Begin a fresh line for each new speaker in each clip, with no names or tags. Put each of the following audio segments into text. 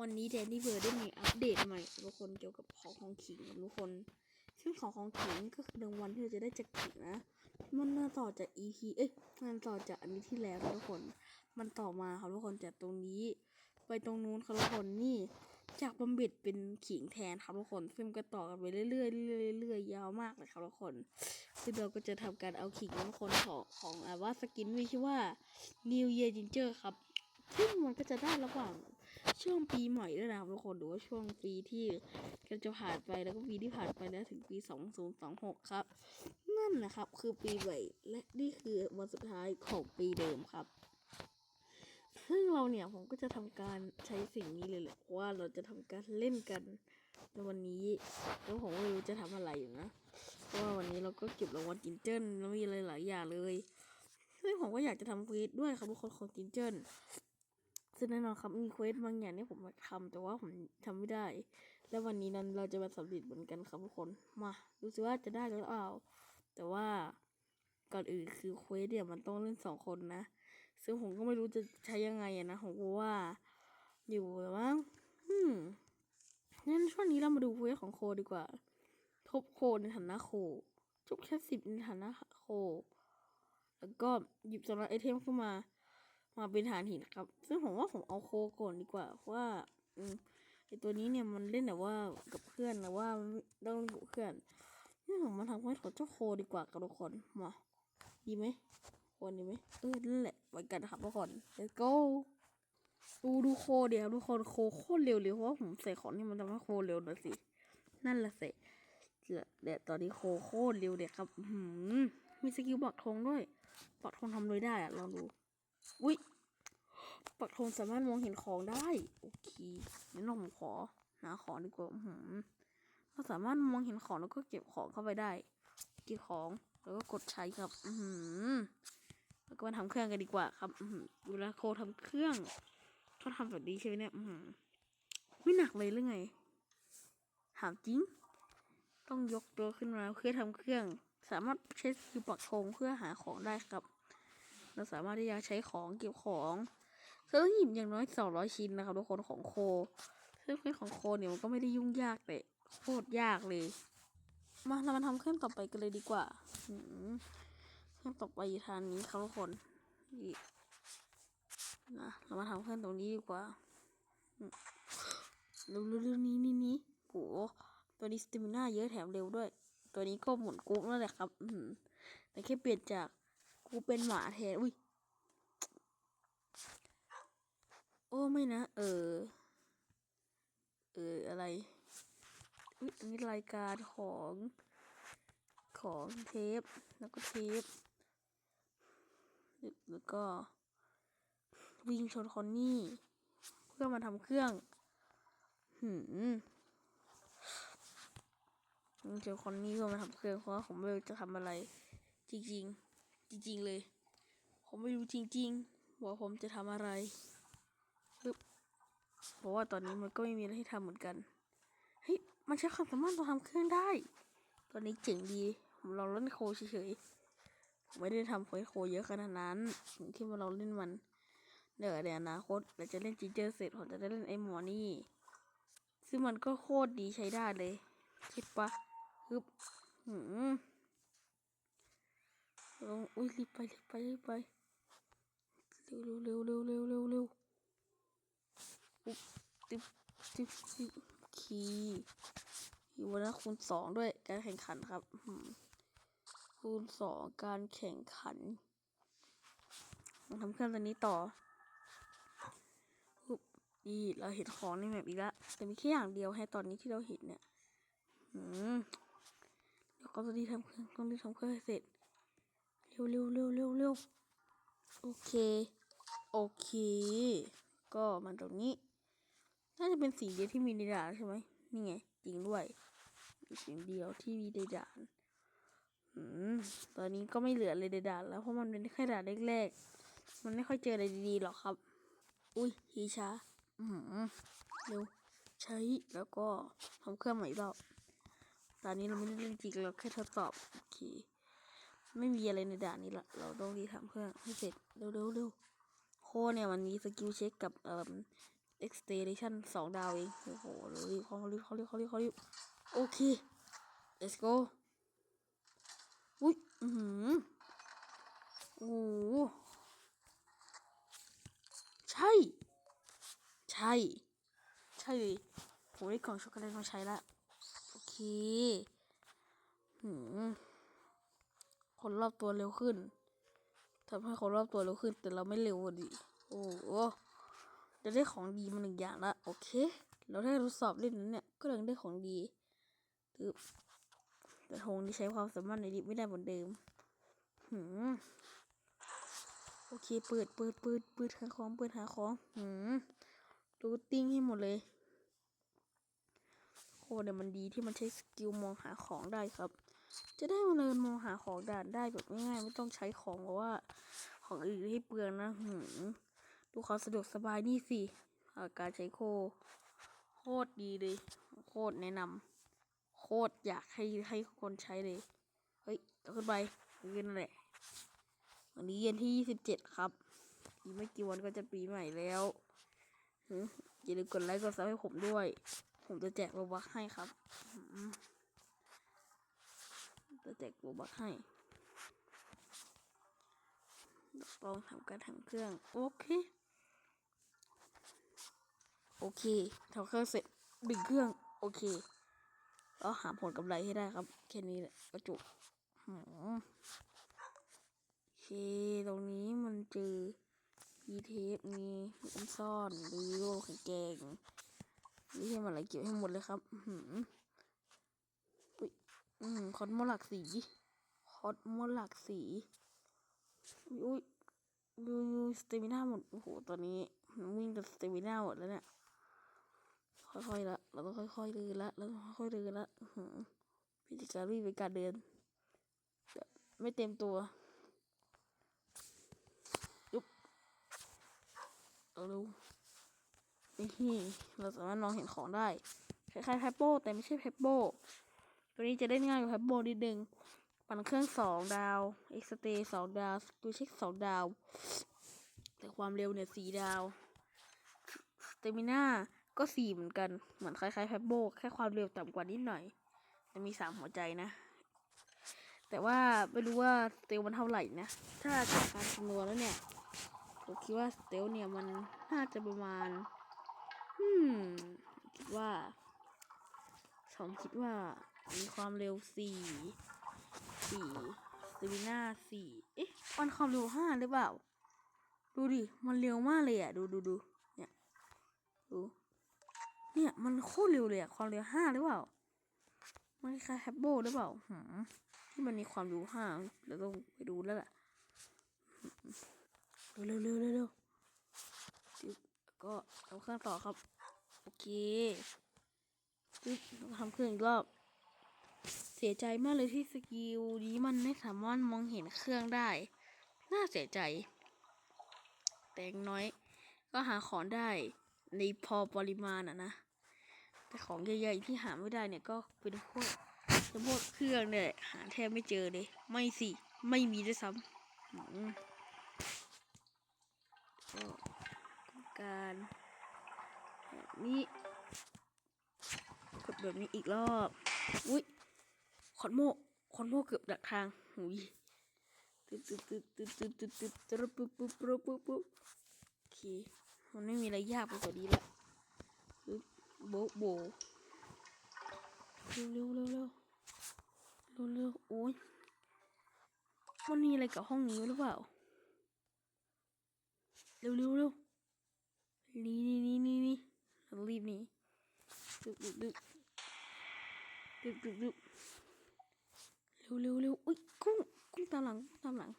วันนี้แดนนี่เบอร์ได้มีอัปเดตใหม่ทุกคนเกี่ยวกับของของขิงครับทุกคน ซึ่งของของขิงก็คือรางวัลที่เราจะได้จากขิงนะ มันมาต่อจาก EP เอ้ยมันต่อจากอันนี้ที่แล้วทุกคน มันต่อมาครับทุกคนจากตรงนี้ ไปตรงนู้นครับทุกคนนี่ จากบำเบ็ดเป็นขิงแทนครับทุกคนซึ่งก็ต่อกันไปเรื่อยๆเรื่อยๆยาวมากเลยครับทุกคนซึ่งเราก็จะทำการเอาขิงทุกคนของของอาว่าสกินมีชื่อว่า New Year Ginger ครับซึ่งมันก็จะได้ระหว่าง ช่วงปีใหม่ด้วยนะครับทุกคนหรือว่าช่วงปีที่กำลังจะผ่านไปแล้วก็ปีที่ผ่านไปแล้วถึงปี2026ครับ นั่นนะครับ คือปีใหม่และนี่คือวันสุดท้ายของปีเดิมครับซึ่งเราเนี่ยผมก็จะทำการใช้สิ่งนี้เลยแหละว่าเราจะทำการเล่นกันในวันนี้แล้วผมไม่รู้จะทำอะไรอยู่นะเพราะว่าวันนี้เราก็เก็บรางวัลกินเจิ้นแล้วมีอะไรหลายอย่างเลยซึ่งผมก็อยากจะทำเควสด้วยครับทุกคนของกินเจิ้น ซึ่งแน่นอนครับมีเควสบางอย่างที่ผมอยากทำแต่ว่าผมทำไม่ได้ แล้ววันนี้นั้นเราจะมาสำเร็จเหมือนกันครับทุกคนมาดูสิว่าจะได้หรือเปล่าแต่ว่าก่อนอื่นคือเควสเนี่ยมันต้องเล่นสองคนนะ ซึ่งผมก็ไม่รู้จะใช้ยังไงอะนะผมก็ว่า อยู่แต่ว่าอืมงั้นช่วงนี้เรามาดูเควสของโคดีกว่า ทบโคในฐานะโคทุบแค่สิบในฐานะโค แล้วก็หยิบสำหรับไอเทมขึ้นมา มาเป็นฐานหินครับ ซึ่งผมว่าผมเอาโคก่อนดีกว่าเพราะว่าอืมไอตัวนี้เนี่ยมันเล่นแบบว่ากับเพื่อนแต่ว่าต้องเล่นกับเพื่อนนี่ผมมาทำเควสของเจ้าโคดีกว่ากับทุกคนมาดีไหมคนดีไหมเออนั่นแหละไปกันนะครับทุกคน let's go ดูดูโคเดี๋ยวทุกคนโคโคตรเร็วเลยเพราะว่าผมใส่ของนี่มันทำให้โคเร็วหน่อยสิ นั่นแหละสิเดี๋ยวเดี๋ยวตอนนี้โคโคตรเร็วเด็กครับหืมมีสกิลปักธงด้วยปักธงทำเลยได้อะลองดู อุ้ยปักธงสามารถมองเห็นของได้ โอเคงั้นผมขอหาของดีกว่าหือเราสามารถมองเห็นของแล้วก็เก็บของเข้าไปได้ เก็บของแล้วก็กดใช้ครับ อือหือแล้วก็มาทำเครื่องกันดีกว่าครับ อือหือเวลาโคทำเครื่องเขาทำแบบนี้ใช่ไหมเนี่ย อือหือไม่หนักเลยหรือไงถามจริง ต้องยกตัวขึ้นมาเพื่อทำเครื่อง สามารถใช้สกิลปักธงเพื่อหาของได้ครับ เราสามารถที่จะใช้ของเก็บของเราต้องหยิบอย่างน้อยสองร้อยชิ้นนะครับทุกคนของโคซึ่งเครื่องของโคเนี่ยมันก็ไม่ได้ยุ่งยากแต่โคตรยากเลย มาเรามาทำเครื่องต่อไปกันเลยดีกว่าเครื่องต่อไปอยู่ทางนี้ครับทุกคนนะเรามาทำเครื่องตรงนี้ดีกว่าเร็วเร็วนี้นี่นี่โหตัวนี้สติมิน่าเยอะแถมเร็วด้วย ตัวนี้ก็หมุนกรุ๊ปนั่นแหละครับแต่แค่เปลี่ยนจาก กูเป็นหมาแทนอุ้ยโอ้ไม่นะ เออ เอออะไรอุ้ยนนี้รายการของของเทป แล้วก็เทป แล้วก็ วิ่งชนคอนนี่ เพื่อมาทำเครื่อง หืมวิ่งชนคอนนี่เพื่อมาทำเครื่องเพราะว่าผมไม่รู้จะทำอะไร จริงๆ ริง ๆ เลย ผมไม่รู้จริง ๆ ว่าผมจะทำอะไรปึ๊บเพราะว่าตอนนี้มันก็ไม่มีอะไรให้ทำเหมือนกัน เฮ้ย มันใช้ความสามารถเราทำเครื่องได้ ตอนนี้เจ๋งดี ผมลองเล่นโคเฉยๆ ผมไม่ได้ทำโคโคเยอะขนาดนั้นอย่างที่มาเราเล่นมัน เดี๋ยวเดี๋ยวอนาคตเราจะเล่นจีเจอร์เสร็จผมจะได้เล่นไอ้หมอนี่ ซึ่งมันก็โคตรดีใช้ได้เลย คิดปะฮึบหืม ลงอุ้ยรีบไปรีบไปรีบไปเร็วเร็วเร็วเร็วเร็วเร็วอุ๊บติ๊บติ๊บติ๊บคีอยู่วันละคูณสองด้วยการแข่งขันครับคูณสองการแข่งขันมาทำเครื่องตัวนี้ต่ออุ๊บดีเราเห็นของในแมปอีกแล้วแต่มีแค่อย่างเดียวให้ตอนนี้ที่เราเห็นเนี่ยอืมเดี๋ยวก็จะรีทำเครื่องต้องรีบทำเครื่องให้เสร็จ ร็วเร็วเร็วเร็วเร็วโอเค โอเค ก็มันตรงนี้ น่าจะเป็นสิ่งเดียวที่มีในด่านใช่ไหมนี่ไง จริงด้วยมีสิ่งเดียวที่มีในด่านอืมตอนนี้ก็ไม่เหลือเลยในด่านแล้วเพราะมันเป็นแค่ด่านแรกๆ มันไม่ค่อยเจออะไรดีๆหรอกครับ อุ้ยทีช้าอืมเร็วใช้แล้วก็ทำเครื่องใหม่อีกรอบตอนนี้เราไม่ได้เล่นจริงเราแค่ทดสอบโอเค ไม่มีอะไรในด่านนี้ละเราต้องรีบทำเครื่อให้เสร็จเร็วเร็วเร็วโคเนี่ยมันมีสกิลเช็คกับเอ่อ extension สองดาวเองโอ้โหรีบเขารีบเขารีบเขารีบเขารีบโอเค let's go อุ้ยอือหือโอ้ใช่ ใช่ ใช่เลยผมได้กล่องช็อกโกแลตมาใช้ละโอเคหืม คนรอบตัวเร็วขึ้นทำให้คนรอบตัวเร็วขึ้น แต่เราไม่เร็วดิโอ้โหจะได้ของดีมาหนึ่งอย่างละโอเค เราได้ทดสอบเล่นนั้นเนี่ยก็ยังได้ของดีตึบแต่ธงที่ใช้ความสามารถในดิบไม่ได้เหมือนเดิมหืมโอเค เปิดเปิดเปิดเปิดหาของเปิดหาของหืมรูทติ้งให้หมดเลยโคเนี่ยวมันดีที่มันใช้สกิลมองหาของได้ครับ จะได้มาเดินมองหาของด่านได้แบบง่ายๆไม่ต้องใช้ของเพราะว่า ของอื่นให้เปลืองนะหืมดูความสะดวกสบายนี่สิอาการใช้โค โคตรดีเลย โคตรแนะนำโคตรอยากให้ให้คนใช้เลย เฮ้ยต่อขึ้นไปยืนนแหละวันนี้เย็นที่ยี่สิบเจ็ดครับอีกไม่กี่วันก็จะปีใหม่แล้วอย่าลืมกดไลค์กดซับให้ผมด้วย ผมจะแจกโรบักให้ครับอื จะแจกโรบักให้ลองทำการทำเครื่อง โอเค โอเคทำเครื่องเสร็จดึงเครื่อง โอเคก็หาผลกำไรให้ได้ครับ แค่นี้แหละกระจุกหืมโอเค ตรงนี้มันเจอยีเทปมีซ่อนหรือโลแข็งแกงนี่ให้มันอะไรเก็บให้หมดเลยครับ หือ อุ้ยอืมคอสโมหลักสีคอสโมหลักสีอุ้ยดูดูสเตมิน่าหมดโอ้โหตอนนี้วิ่งแต่สเตมิน่าหมดแล้วเนี่ยค่อยๆละเราต้องค่อยๆเดินละเราต้องค่อยๆเดินละอื้อหือพิจิการีเป็นการเดินแบบไม่เต็มตัวยุบเอาเร็วนี่เราสามารถมองเห็นของได้คล้ายๆแพปโปแต่ไม่ใช่แพปโป ตัวนี้จะได้ง่ายกว่าแพปโปนิดนึงปั่นเครื่องสองดาว เอ็กซ์เตย์สองดาวดูเช็คสองดาว แต่ความเร็วเนี่ยสี่ดาวสเตมิน่าก็สี่เหมือนกัน เหมือนคล้ายๆแพปโบแค่ความเร็วต่ำกว่านิดหน่อยจะมีสามหัวใจนะ แต่ว่าไม่รู้ว่าเตลมันเท่าไหร่นะ ถ้าจากการคำนวณแล้วเนี่ยผมคิดว่าสเตลเนี่ยมันน่าจะประมาณ อืม คิดว่าผมคิดว่า มีความเร็วสี่สี่สติน่าสี่เอ๊ะมันความเร็วห้าหรือเปล่า ดูดิ มันเร็วมากเลยอะ ดูดูดูเนี่ย ดู เนี่ย มันโคตรเร็วเลยอะ ความเร็วห้าหรือเปล่า มันคล้ายแฮปโบหรือเปล่าหืมที่มันมีความเร็วห้าเราต้องไปดูแล้วล่ะ เร็วเร็วเร็วเร็วก็ทำเครื่องต่อครับ โอเคจึ๊บทำเครื่องอีกรอบ สียใจมากเลยที่สกิลนี้มันไม่สามารถมองเห็นเครื่องได้ น่าเสียใจ แต่งน้อย ก็หาของได้ในพอปริมาณอะนะ แต่ของใหญ่ๆที่หาไม่ได้เนี่ยก็เป็นพวกเป็นพวกเครื่องเนี่ยหาแทบไม่เจอเลย ไม่สิ ไม่มีด้วยซ้ำมก็ทำการแบบนี้กดแบบนี้อีกรอบ อุ้ย อนโมคอนโมเกือบดักทางหุยตึ๊ดตึ๊ดตึ๊ดตึ๊ดตึ๊ดตึ๊ดตึ๊ดตึ๊ดปุ๊บปุ๊บปุ๊บปุ๊บปุ๊บโอเคมันไม่มีอะไรยากไปกว่านี้ละปึ๊บโบะโบะเร็วเร็วเร็วเร็วเร็วเร็วโอ้ยมันมีอะไรกับห้องนี้หรือเปล่าเร็วเร็วเร็วนี่นี่นี่นี่นี่รีบหนีดึกดึกดึกดึกดึกดึก เร็วเร็วเร็วอุ้ยกุ้งกุ้งตามหลังตามหลัง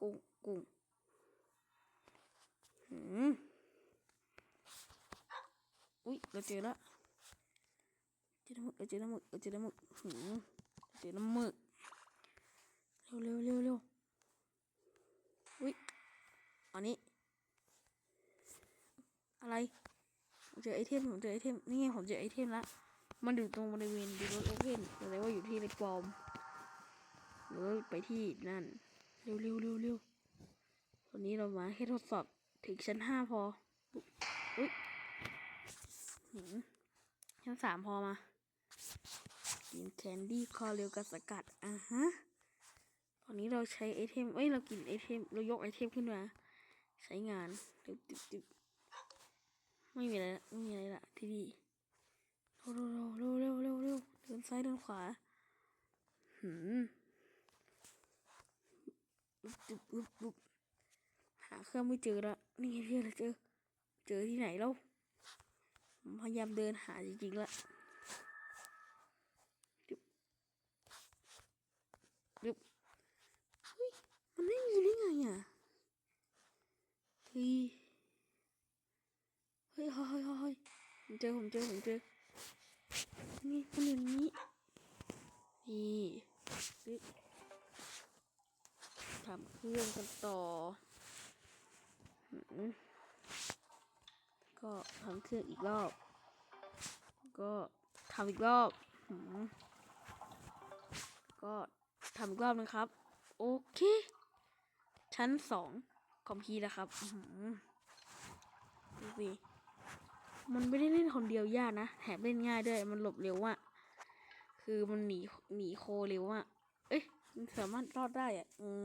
กุ้งกุ้งหืมอุ้ยเราเจอละเจอน้ำหมึกเราเจอน้ำหมึกเราเจอน้ำหมึกหืมเจอน้ำหมึกเร็วเร็วเร็วเร็วอุ้ยอันนี้ อะไรผมเจอไอเทมผมเจอไอเทมนี่ไงผมเจอไอเทมและ มันอยู่ตรงบริเวณดีรถโอเพนแสดงว่าอยู่ที่เล็กปลอมหรือไปที่นั่น เร็วเร็วเร็วเร็ววันนี้เรามาแค่ทดสอบถึงชั้นห้าพอ อุ๊ยชั้นสามพอมา กินแคนดี้คอเร็วกับสกัด อะฮะ ตอนนี้เราใช้ไอเทม เอ้ย เรากินไอเทม เรายกไอเทมขึ้นมา ใช้งาน ตึบตึบตึบไม่มีอะไรละไม่มีอะไรละที่นี่ เร็วเร็วเร็วเร็วเร็วเร็วเดินซ้ายเดินขวาหืมอึบอึบอึบอึบหาเครื่องไม่เจอละนี่ไงเจอแล้วเจอ เจอที่ไหนแล้วพยายามเดินหาจริงๆละจึ๊บจึ๊บเฮ้ย มันไม่มีได้ไงอะเฮ้ยเฮ้ยเฮ้ยเฮ้ยฮ้ยเจอผมเจอผมเจอ นี่มันอย่นี้ นี่ปึ๊บทำเครื่องกันต่อ ก็ทำเครื่องอีกรอบ ก็ทำอีกรอบหืมก็ทำอีกรอบนะครับ โอเค ชั้นสองคอมพิวต์นะครับดูสิ มันไม่ได้เล่นคนเดียวยากนะแถมเล่นง่ายด้วย มันหลบเร็วอะคือมันหนีหนีโคเร็วอะเอ้ยมันสามารถรอดได้อะอืม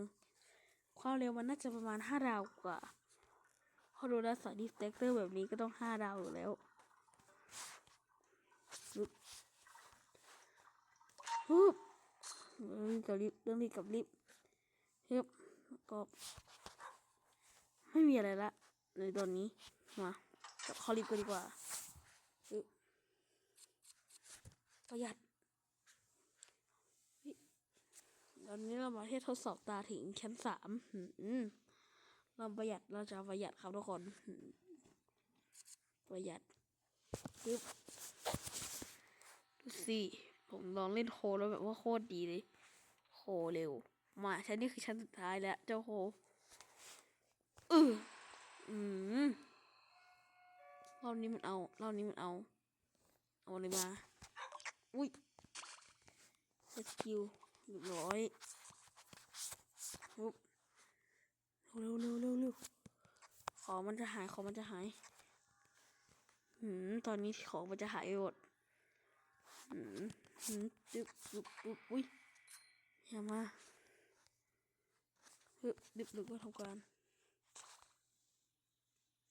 ความเร็วมันน่าจะประมาณห้าดาวกว่าเพอดูแล้วสายดิสเตคเตอร์แบบนี้ก็ต้องห้าดาวอยู่แล้วฮึบเรื่องกับลิฟเรื่องนี้กับลิฟต์ฮึบแล้วก็ไม่มีอะไรละในตอนนี้มา กับคอลิฟต์กันดีกว่าประหยัดตอนนี้เรามาที่ทดสอบตาถึงชั้นสามเราประหยัดเราจะประหยัดครับทุกคน ประหยัดปึ๊บดูสิผมลองเล่นโคแล้วแบบว่าโคตรดีเลย โคเร็ว มาชั้นนี้คือชั้นสุดท้ายแล้ว เจ้าโคเอออืม รอบนี้มันเอารอบนี้มันเอา เอาอะไรมา อุ้ยสกิลเรียบร้อยปุ๊บเร็วเร็วเร็วเร็วของมันจะหายของมันจะหายหืมตอนนี้ของมันจะหายหมดหืมหืมดึบดึบดึบอุ้ยอย่ามาฮึบดึบดึบก็ทำการ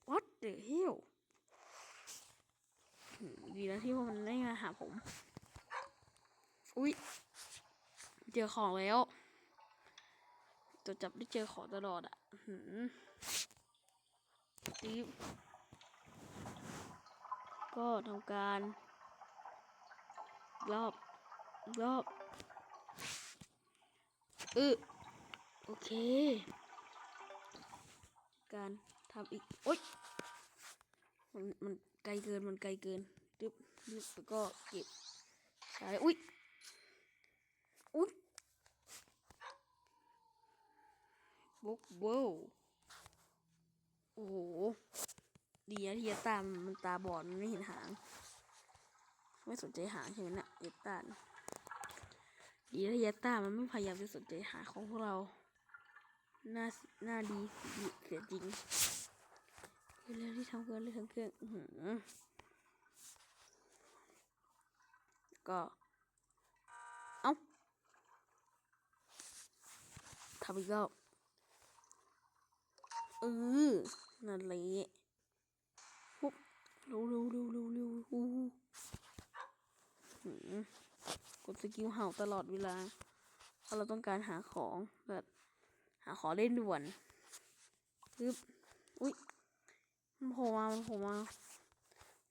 what the hell หืมดีนะที่ว่ามันได้มาหาผม อุ้ยเจอของแล้ว ตัวจับได้เจอของตลอดอะหืมตีบก็ทำการ รอบ รอบเออโอเค การทำอีก โอ๊ยมันมัน ไกลเกินมันไกลเกินดึบดึบแล้วก็เก็บใช้อุ้ยอุ้ยบุ๊กเวลโอ้โหดีนะที่ยาตามมันตาบอดมันไม่เห็นหาง ไม่สนใจหางใช่ไหมนะยาตาดีนะที่ยาตามันไม่พยายามจะสนใจหางของพวกเรา น่า น่าดีดีเสียจริง เร็วๆที่ทำเครื่องเลยทำเครื่องอื้อหือก็ เอ้าทำอีกรอบเออนั่นแหละปุ๊บเร็วเร็วเร็วเร็วเร็วอู้หูกดสกิลเห่าตลอดเวลาเพราะเราต้องการหาของแบบ หาของเล่นด่วนปึ๊บอุ้ย มันโผล่มามันโผล่มา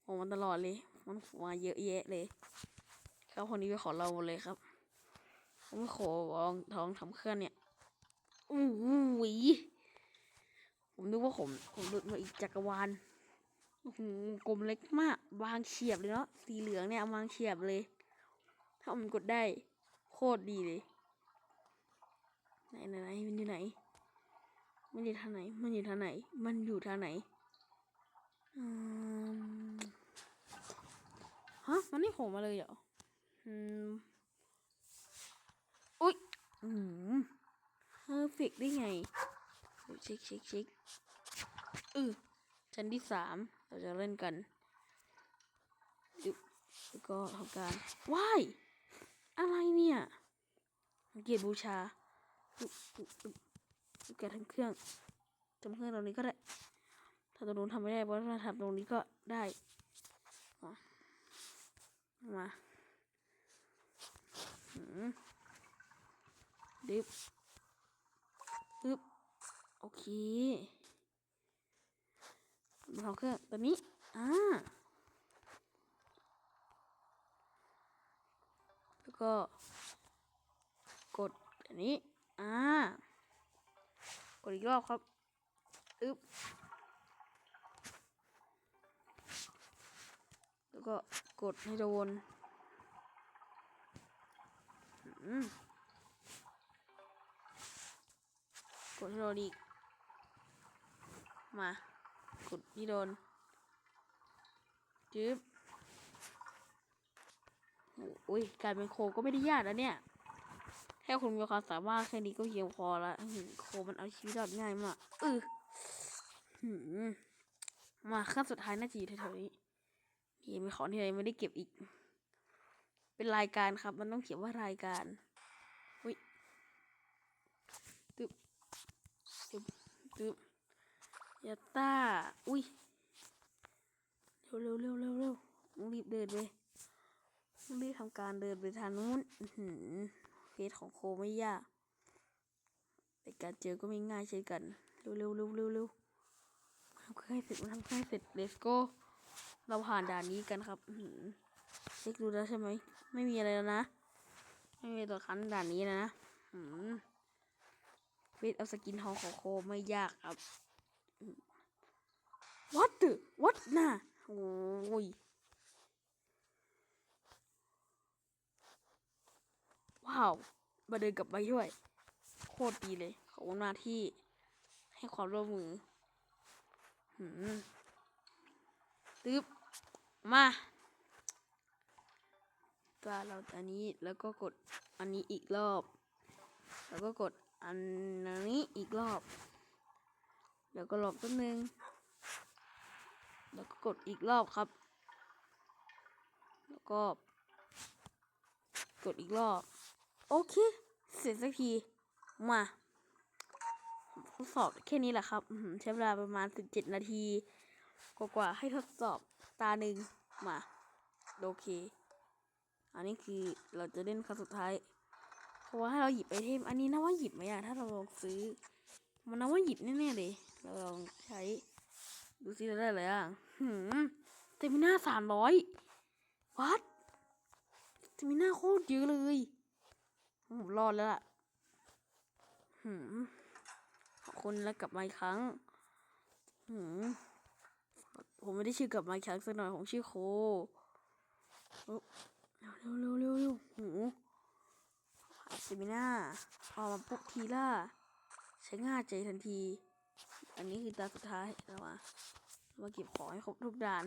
โผล่มาตลอดเลย มันโผล่มาเยอะแยะเลยครับคนนี้เป็นขอเราหมดเลยครับผมขอลองทองทำเครื่องเนี่ยอู้หูผมนึกว่าผมผมหลุดมาอีกจักรวาลโอ้โหกลมเล็กมากวางเฉียบเลยเนาะสีเหลืองเนี่ยวางเฉียบเลย ถ้ามันกดได้ โคตรดีเลยไหนไหนไหนมันอยู่ไหน มันอยู่ทางไหน มันอยู่ทางไหน มันอยู่ทางไหน ฮะ มันไม่โผล่มาเลยเหรอ อืม อุ๊ย อืมเพอร์เฟกได้ไงเช็คเช็คเช็คเออชั้นที่สามเราจะเล่นกันอึ๊บแล้วก็ทำการว้าย อะไรเนี่ยสังเกตบูชาอึ๊บอึ๊บอึ๊บอึ๊บแกทั้งเครื่องทำเครื่องตรงนี้ก็ได้ ถ้าตรงนู้นทำไม่ได้เพราะถ้าทำตรงนี้ก็ได้มาดิบอึ๊บโอเคมาทำเครื่องตัวนี้ อ่า แล้วก็ กดอันนี้ อ่า กดอีกรอบครับ อึ๊บ แล้วก็กดให้โดนอืมกดให้โดนอีก มา กดที่โดนจึ๊บโอ้ยการเป็นโคก็ไม่ได้ยากนะเนี่ย แค่คุณมีความสามารถแค่นี้ก็เพียงพอละโคมันเอาชีวิตรอดง่ายมากเออหืมมาขั้นสุดท้ายน่าจะอยู่แถวๆนี้ นี่มีของที่เราไม่ได้เก็บอีก เป็นรายการครับ มันต้องเขียนว่ารายการอุ้ยตึบตึบตึบยาต้า อุ้ย เร็วเร็วเร็วเร็วเร็วต้องรีบเดินไปต้องรีบทำการเดินไปทางนู้นเฟสของโคไม่ยาก แต่การเจอก็ไม่ง่ายเช่นกัน เร็วเร็วเร็วเร็วเร็วทำให้เสร็จมาทำให้เสร็จ let's go เราผ่านด่านนี้กันครับเช็คดูแล้วใช่ไหม ไม่มีอะไรแล้วนะ ไม่มีตัวคันด่านนี้นะอืมเวทเอาสกินทองของโคไม่ยากครับอืม what the what น่ะโอ้ยว้าว มาเดินกับไปด้วย โคตรดีเลย ขอบคุณมากที่ให้ความร่วมมือ หืมตึ๊บ มาก็เราอันนี้แล้วก็กดอันนี้อีกรอบ แล้วก็กดอันนี้อีกรอบ แล้วก็หลบแป๊บนึง แล้วก็กดอีกรอบครับ แล้วก็ กดอีกรอบ โอเค เสร็จสักทีมาทดสอบแค่นี้แหละครับใช้เวลาประมาณ 17 นาที กว่าๆให้ทดสอบ ตาหนึ่งมา โอเค อันนี้คือเราจะเล่นครั้งสุดท้ายเพราะว่าให้เราหยิบไอเทม อันนี้นะว่าหยิบไหมอะถ้าเราลองซื้อ มันนะว่าหยิบแน่ๆเลย เราลองใช้ ดูซิเราได้อะไรอะหืมเตมิน่าสามร้อยวัดเตมิน่าโคตรเยอะเลยผมรอดแล้วล่ะหืมขอบคุณแล้วกลับมาอีกครั้งหืม ผมไม่ได้ชื่อกลับมาอีกครั้งสักหน่อยผมชื่อโคเร็วเร็วเร็วเร็วหูเซมิน่าพอมาปุ๊บทีล่าใช้ง่ายใจทันที อันนี้คือตาสุดท้ายเรามามาเก็บของให้ครบทุกด่าน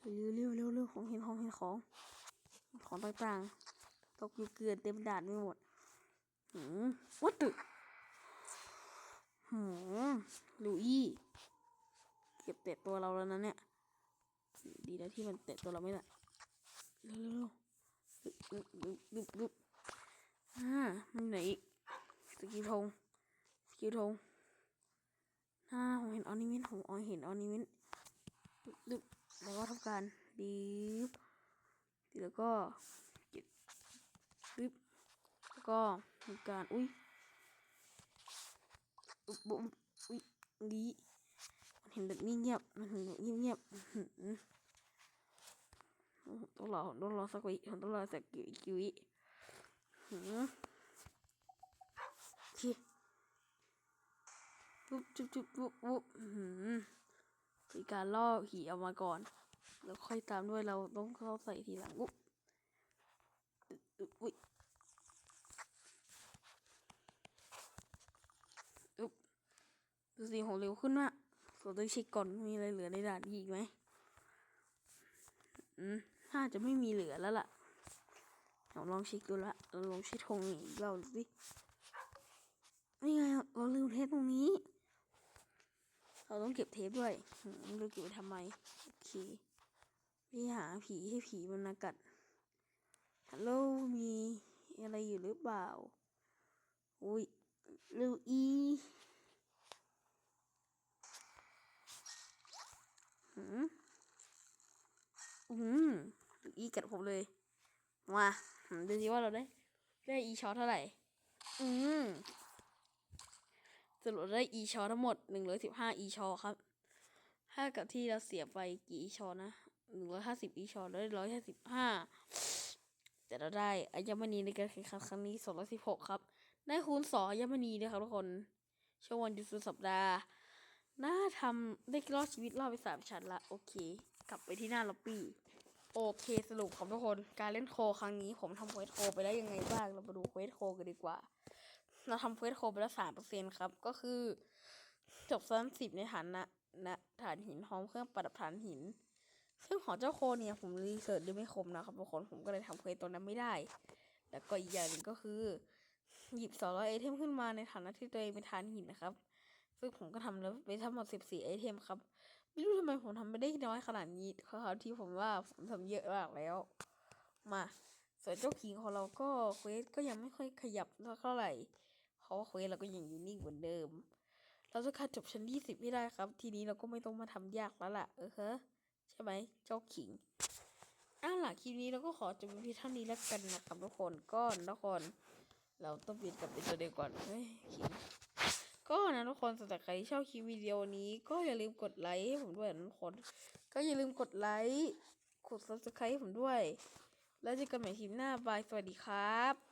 เร็วเร็วเร็วเร็วของเห็นของเห็นของ ของต่างๆตกอยู่เกลือนเต็มด่านไปหมดหืมวัดตึหืมลูอี้เก็บเตะตัวเราแล้วนะเนี่ย ดีนะที่มันเตะตัวเราไม่ได้เร็วเร็วเร็วดึบดึบดึบดึบอ่ามันไหนอีกสกิลธงสกิลธงอ่าผมเห็นออนิเมนต์ผมออเห็นออนิเมนต์ดึบดึบแล้วก็ทำการดีบแล้วก็เก็บดึบแล้วก็ทำการอุ้ยอุ๊บบุ้มอุ้ยดี ห็นแบบเงียบๆเห็นแบบเงียบๆต้องรอต้องรอสักวิต้องรอสักกี่กี่วิหือโอเคปุ๊บจุ๊บจุ๊บปุ๊บปุ๊บอื้อหือมีการล่อผีออกมาก่อน แล้วค่อยตามด้วยเราต้องเข้าใส่ทีหลังปุ๊บอึ๊บอึ๊บอุ้ยอึ๊บดูสิผมเร็วขึ้นมาก ผมต้องเช็คก่อนมีอะไรเหลือในด่านอีกไหมอืมน่าจะไม่มีเหลือแล้วล่ะเราลองเช็คดูละเราลองเช็คธงอีกเราดูสินี่ไงเราลืมเทปตรงนี้ เราต้องเก็บเทปด้วยหืมลืมเก็บไปทำไมโอเคพี่หาผีให้ผีมันมากัดฮัลโหลมีอะไรอยู่หรือเปล่า อุ้ยลูอี หืมอืมอีกัดผมเลย มาดูสิว่าเราได้ ได้อีช็อตเท่าไหร่ อืมสรุปได้อีชอทั้งหมดหนึ่งร้อยสิบห้าอีชอครับ ถ้ากับที่เราเสียไปกี่อีชอนะหนึ่งร้อยห้าสิบอีชอได้ร้อยห้าสิบห้าแต่เราได้อัญมณีในการแข่งขันครั้งนี้สองร้อยสิบหกครับ ได้คูณสองอัญมณีด้วยครับทุกคน ช่วงวันหยุดสุดสัปดาห์ น่าทำได้รอดชีวิตรอดไปสามชั้นละโอเค กลับไปที่หน้าล็อบบี้โอเคสรุปครับทุกคนการเล่นโคครั้งนี้ผมทำเควสโคไปได้ยังไงบ้าง เรามาดูเควสโคกันดีกว่า เราทำเควสโคไปแล้วสามเปอร์เซ็นครับ ก็คือจบซ้ำสิบในฐานนะณฐานหินพร้อมเครื่องประดับฐานหิน ซึ่งของเจ้าโคเนี่ยผมรีเสิร์ชดูไม่คมนะครับทุกคนผมก็เลยทำเควสตัวนั้นไม่ได้ แล้วก็อีกอย่างหนึ่งก็คือ หยิบสองร้อยไอเทมขึ้นมาในฐานะที่ตัวเองเป็นฐานหินนะครับ ซึ่งผมก็ทำแล้วไปทั้งหมดสิบสี่ไอเทมครับ ไม่รู้ทำไมผมทำไม่ได้น้อยขนาดนี้คราวที่ผมว่าผมทำเยอะมากแล้ว มาส่วนเจ้าขิงของเราก็เควสก็ยังไม่ค่อยขยับเท่าไหร่เพราะว่าเควสเราก็ยังอยู่นิ่งเหมือนเดิม เราจะขาดจบชั้นยี่สิบไม่ได้ครับ ทีนี้เราก็ไม่ต้องมาทำยากแล้วล่ะ เออฮะใช่ไหมเจ้าขิงอ้าวล่ะคลิปนี้เราก็ขอจบเพียงเท่านี้แล้วกันนะครับทุกคนก็ทุกคน เราต้องเปลี่ยนกลับเป็นตัวเดียวก่อนเฮ้ยขิง ก็นะทุกคนสำหรับใครที่ชอบคลิปวิดีโอนี้ก็อย่าลืมกดไลค์ให้ผมด้วยนะทุกคน ก็อย่าลืมกดไลค์กด subscribe ให้ผมด้วย แล้วเจอกันใหม่คลิปหน้าบายสวัสดีครับ